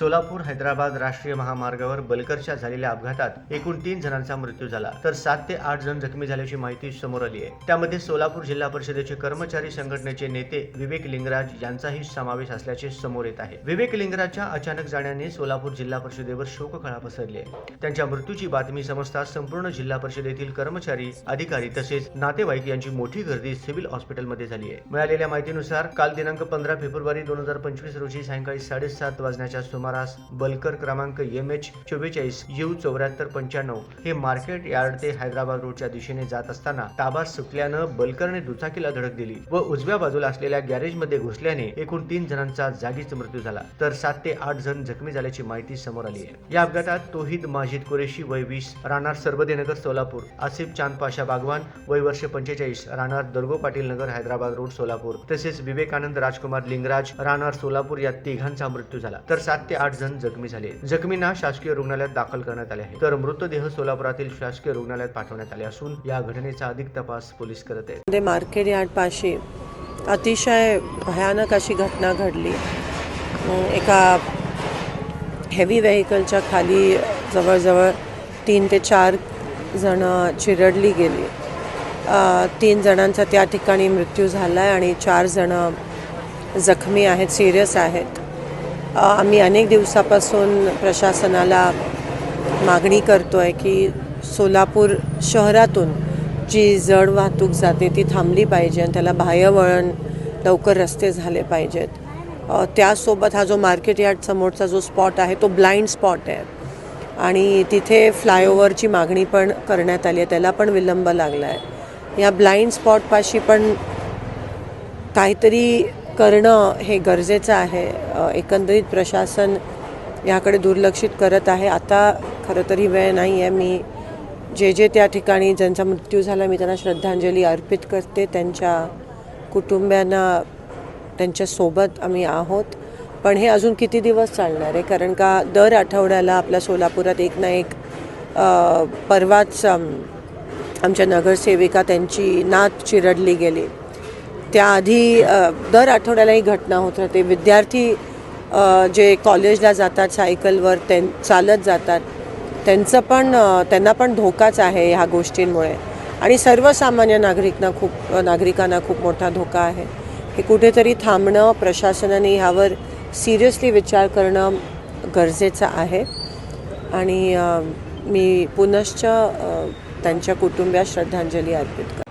सोलापूर हैदराबाद राष्ट्रीय महामार्गावर बलकरच्या झालेल्या अपघातात एकूण तीन जणांचा मृत्यू झाला तर सात ते आठ जण जखमी झाल्याची माहिती समोर आली आहे. त्यामध्ये सोलापूर जिल्हा परिषदेचे कर्मचारी संघटनेचे नेते विवेक लिंगराज यांचाही समावेश असल्याचे समोर येत आहे. विवेक लिंगराजच्या अचानक जाण्याने सोलापूर जिल्हा परिषदेवर शोककळा पसरली आहे. त्यांच्या मृत्यूची बातमी समजताच संपूर्ण जिल्हा परिषदेतील कर्मचारी अधिकारी तसेच नातेवाईक यांची मोठी गर्दी सिव्हिल हॉस्पिटलमध्ये झाली आहे. मिळालेल्या माहितीनुसार काल दिनांक पंधरा फेब्रुवारी दोन हजार पंचवीस रोजी सायंकाळी साडेसात वाजण्याच्या सुमारास बलकर क्रमांक एम एच चव्वेचाळीस यू चौऱ्याहत्तर पंच्याण्णव हे मार्केट यार्ड ते हैदराबाद रोडच्या दिशेने जात असताना ताबा सुटल्यानं बलकरने दुचाकीला धडक दिली व उजव्या बाजूला असलेल्या गॅरेजमध्ये घुसल्याने एकूण तीन जणांचा जागीच मृत्यू झाला. तर सात ते आठ जण जखमी झाल्याची माहिती समोर आली आहे. या अपघातात तोहिद माजिद कुरेशी वय वीस राहणार सर्वदेनगर सोलापूर आसिफ चांद पाशा बागवान वय वर्ष पंचेचाळीस राहणार दर्गो पाटील नगर हैदराबाद रोड सोलापूर तसेच विवेकानंद राजकुमार लिंगराज राहणार सोलापूर या तिघांचा मृत्यू झाला. तर सात ते आठ जण जखमी झाले. जखमींना शासकीय रुग्णालयात दाखल करण्यात आले आहे. तर मृतदेह सोलापुरातील शासकीय रुग्णालयात पाठवण्यात आले असून या घटनेचा अधिक तपास पोलीस करत आहेत. मार्केट यार्ड पाशी अतिशय भयानक अशी घटना घडली. एका हेवी व्हेकलच्या खाली जवळजवळ तीन ते चार जणं चिरडली गेली. तीन जणांचा त्या ठिकाणी मृत्यू झाला आहे आणि चार जणं जखमी आहेत सिरियस आहेत. आम्ही अनेक दिवसापासून प्रशासनाला मागणी करतो आहे की सोलापूर शहरातून जी जड वाहतूक जाते ती थांबली पाहिजे आणि त्याला बाह्यवळण लवकर रस्ते झाले पाहिजेत. त्यासोबत हा जो मार्केट यार्ड समोरचा जो स्पॉट आहे तो ब्लाइंड स्पॉट आहे. आणि तिथे फ्लायओव्हरची मागणी पण करण्यात आली आहे त्याला पण विलंब लागला आहे या ब्लाइंड स्पॉटपाशी पण काहीतरी करणं हे गरजेचं आहे. एकंदरीत प्रशासन याकडे दुर्लक्षित करत आहे. आता खरं तर ही वेळ नाही आहे. मी जे जे त्या ठिकाणी ज्यांचा मृत्यू झाला मी त्यांना श्रद्धांजली अर्पित करते. त्यांच्या कुटुंबियांना त्यांच्यासोबत आम्ही आहोत. पण हे अजून किती दिवस चालणार आहे? कारण का दर आठवड्याला आपल्या सोलापुरात एक ना एक परवाच आमच्या नगरसेविका त्यांची नात चिरडली गेली. त्याआधी दर आठवड्याला ही घटना होत राहते. विद्यार्थी जे कॉलेजला जातात सायकलवर त्यां चालत जातात त्यांचं पण त्यांना पण धोकाच आहे ह्या गोष्टींमुळे. आणि सर्वसामान्य नागरिकांना खूप नागरिकांना खूप मोठा धोका आहे. हे कुठेतरी थांबणं प्रशासनाने ह्यावर सिरियसली विचार करणं गरजेचं आहे. आणि मी पुनश्च त्यांच्या कुटुंबिया श्रद्धांजली अर्पित करते.